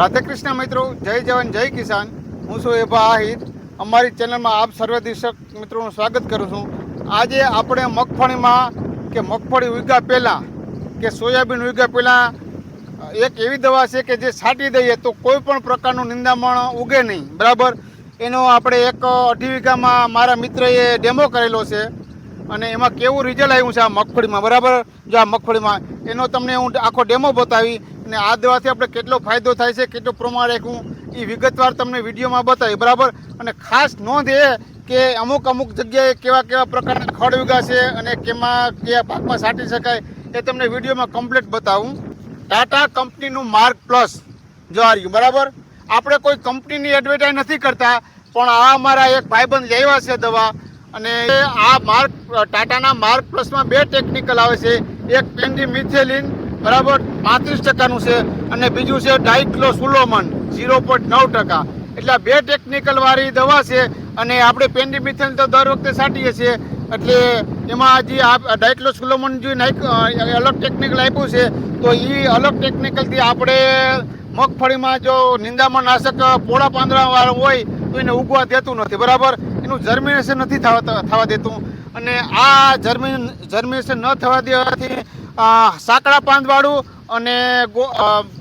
રાધે કૃષ્ણ મિત્રો, જય જવાન, જય કિસાન. હું છું એભા આહિર. અમારી ચેનલમાં આપ સર્વે દર્શક મિત્રોનું સ્વાગત કરું છું. આજે આપણે મગફળીમાં કે મગફળી ઉગ્યા પહેલાં કે સોયાબીન ઉગ્યા પહેલાં એક એવી દવા છે કે જે છાંટી દઈએ તો કોઈ પણ પ્રકારનું નિંદામણ ઉગે નહીં. બરાબર? એનો આપણે એક અઢી વીઘામાં મારા મિત્રએ ડેમો કરેલો છે અને એમાં કેવું રિઝલ્ટ આવ્યું છે આ મગફળીમાં. બરાબર? જો આ મગફળીમાં. એનો તમને હું આખો ડેમો બતાવી. અને આ દવાથી આપણે કેટલો ફાયદો થાય છે, કેટલું પ્રમાણ રાખવું એ વિગતવાર તમને વિડીયોમાં બતાવી બરાબર? અને ખાસ નોંધ એ કે અમુક અમુક જગ્યાએ કેવા કેવા પ્રકારના ખડ ઉગા છે અને કેમાં કયા પાકમાં છાંટી શકાય એ તમને વિડીયોમાં કમ્પ્લીટ બતાવું. ટાટા કંપનીનું માર્ક પ્લસ જો આ રહ્યું, બરાબર? આપણે કોઈ કંપનીની એડવર્ટાઇઝ નથી કરતા, પણ આ અમારા એક ભાઈબંધ લેવા છે દવા અને આ માર્ક ટાટાના માર્ક પ્લસમાં બે ટેકનિકલ આવે છે. એક પેન્ડી મિથેલિન, બરાબર? પાંત્રીસ ટકાનું છે અને બીજું છે ડાઇક્લો સુલોમન ઝીરો પોઈન્ટ નવ ટકા. એટલે આ બે ટેકનિકલ વાળી દવા છે અને આપણે પેન્ડી તો દર વખતે છાંટીએ છીએ. એટલે એમાં જે આ ડાઇક્લો સુલોમન જે અલગ ટેકનિકલ આપ્યું છે, તો એ અલગ ટેકનિકલથી આપણે મગફળીમાં જો નિંદામાં નાશક પોળા પાંદડાવાળું હોય, તો એને ઉગવા દેતું નથી. બરાબર? એનું જર્મિનેશન નથી થવા થવા દેતું. અને આ જર્મિન જર્મિનેશન ન થવા દેવાથી સાંકડા પાંદવાળું અને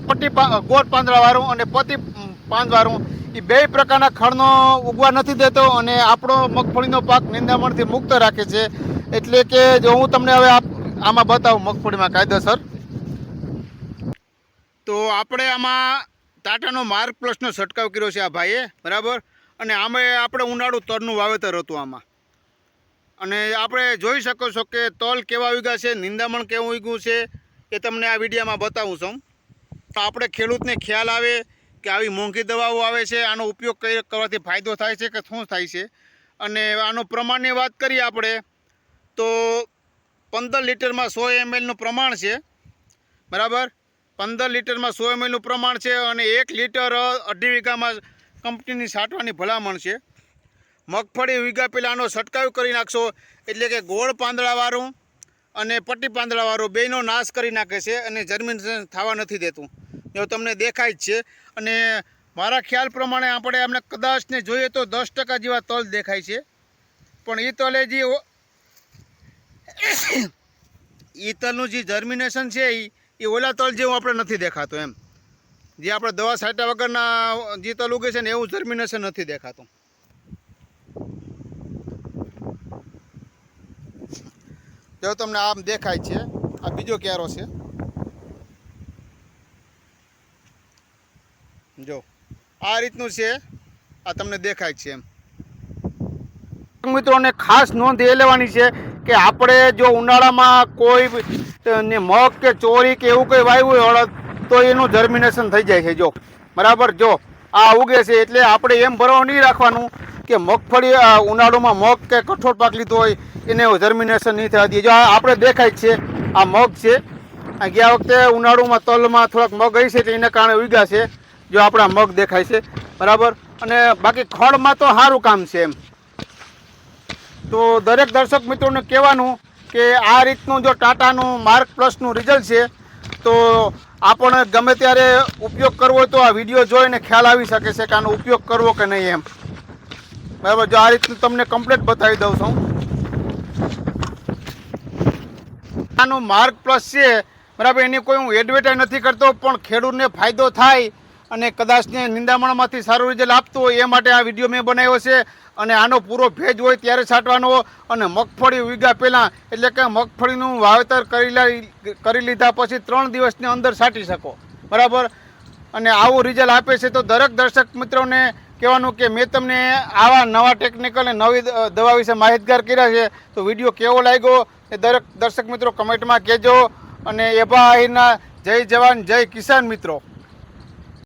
પટ્ટી ગોળ પાંદડાવાળું અને પતિ પાંદવાળું એ બે પ્રકારના ખડનો ઉગવા નથી દેતો અને આપણો મગફળીનો પાક નિંદામણથી મુક્ત રાખે છે. એટલે કે જો હું તમને હવે આમાં બતાવું મગફળીમાં કાયદેસર. તો આપણે આમાં ટાટાનો માર્ક પ્લસનો છંટકાવ કર્યો છે આ ભાઈએ, બરાબર? અને આમે આપણે ઉનાળુ તલનું વાવેતર હતું આમાં. અને આપણે જોઈ શકો છો કે તલ કેવા ઉગ્યા છે, નિંદામણ કેવું ઉગ્યું છે એ તમને આ વિડીયોમાં બતાવું છું. તો આપણે ખેડૂતને ખ્યાલ આવે કે આવી મોંઘી દવાઓ આવે છે, આનો ઉપયોગ કરવાથી ફાયદો થાય છે કે શું થાય છે. અને આનો પ્રમાણની વાત કરીએ આપણે, તો પંદર લીટરમાં સો એમએલનું પ્રમાણ છે. બરાબર? પંદર લીટરમાં સો એમએલનું પ્રમાણ છે અને એક લીટર અઢી વીઘામાં કંપનીની છાંટવાની ભલામણ છે. મગફળી વીઘા પહેલાં આનો છંટકાવ કરી નાખશો, એટલે કે ગોળ પાંદડાવાળું અને પટ્ટી પાંદડાવાળો બેયનો નાશ કરી નાખે છે અને જર્મિનેશન થવા નથી દેતું. એવું તમને દેખાય જ છે અને મારા ખ્યાલ પ્રમાણે આપણે અમને કદાચને જોઈએ તો દસ ટકા જેવા તલ દેખાય છે. પણ એ તલે જે એ તલનું જે જર્મિનેશન છે એ એ ઓલા તલ જેવું આપણે નથી દેખાતું એમ. જે આપણે દવા છાંટ્યા વગરના જે તલ ઉગે છે ને એવું જર્મિનેશન નથી દેખાતું. જો તમને આમ દેખાય છે. આ બીજો ક્યારો છે. જો, આ રીતનું છે. આ તમને દેખાય છે એમ. મિત્રોને ખાસ નોંધ એ લેવાની છે કે આપણે જો ઉનાળામાં કોઈ મગ કે ચોરી કે એવું કંઈ વાવ્યું હોય અડદ, તો એનું જર્મિનેશન થઈ જાય છે. જો, બરાબર, જો, આ ઉગે છે એટલે આપણે એમ ભરવા નહીં રાખવાનું. કે મગફળી ઉનાળુમાં મગ કે કઠોળ પાક લીધો હોય, એને જર્મિનેશન નહીં થવા દઈએ. જો આપણે દેખાય છે, આ મગ છે. ગયા વખતે ઉનાળુમાં તલમાં થોડાક મગ આવી છે એટલે એના કારણે ઉગ્યા છે. જો આપણા મગ દેખાય છે, બરાબર? અને બાકી ખડમાં તો સારું કામ છે એમ. તો દરેક દર્શક મિત્રોને કહેવાનું કે આ રીતનું જો ટાટાનું માર્ક પ્લસનું રિઝલ્ટ છે, તો આપણે ગમે ત્યારે ઉપયોગ કરવો હોય તો આ વીડિયો જોઈને ખ્યાલ આવી શકે છે કે આનો ઉપયોગ કરવો કે નહીં એમ. બરાબર જો આ રીતનું તમને કમ્પ્લીટ બતાવી દઉં છું. આનું માર્ગ પ્લસ છે. બરાબર, એની કોઈ હું એડવર્ટાઇઝ નથી કરતો, પણ ખેડૂતને ફાયદો થાય અને કદાચને નિંદામણમાંથી સારું રિઝલ્ટ આપતું હોય, એ માટે આ વીડિયો મેં બનાવ્યો છે. અને આનો પૂરો ભેજ હોય ત્યારે છાંટવાનો અને મગફળી વીઘા પહેલાં, એટલે કે મગફળીનું વાવેતર કરી કરી લીધા પછી ત્રણ દિવસની અંદર છાંટી શકો. બરાબર? અને આવું રિઝલ્ટ આપે છે તો દરેક દર્શક મિત્રોને કહેવાનું કે મેં તમને આવા નવા ટેકનિકલ અને નવી દવા વિશે માહિતગાર કર્યા છે, તો વીડિયો કેવો લાગ્યો એ દરેક દર્શક મિત્રો કમેન્ટમાં કહેજો. અને એભા આહિરના જય જવાન, જય કિસાન મિત્રો.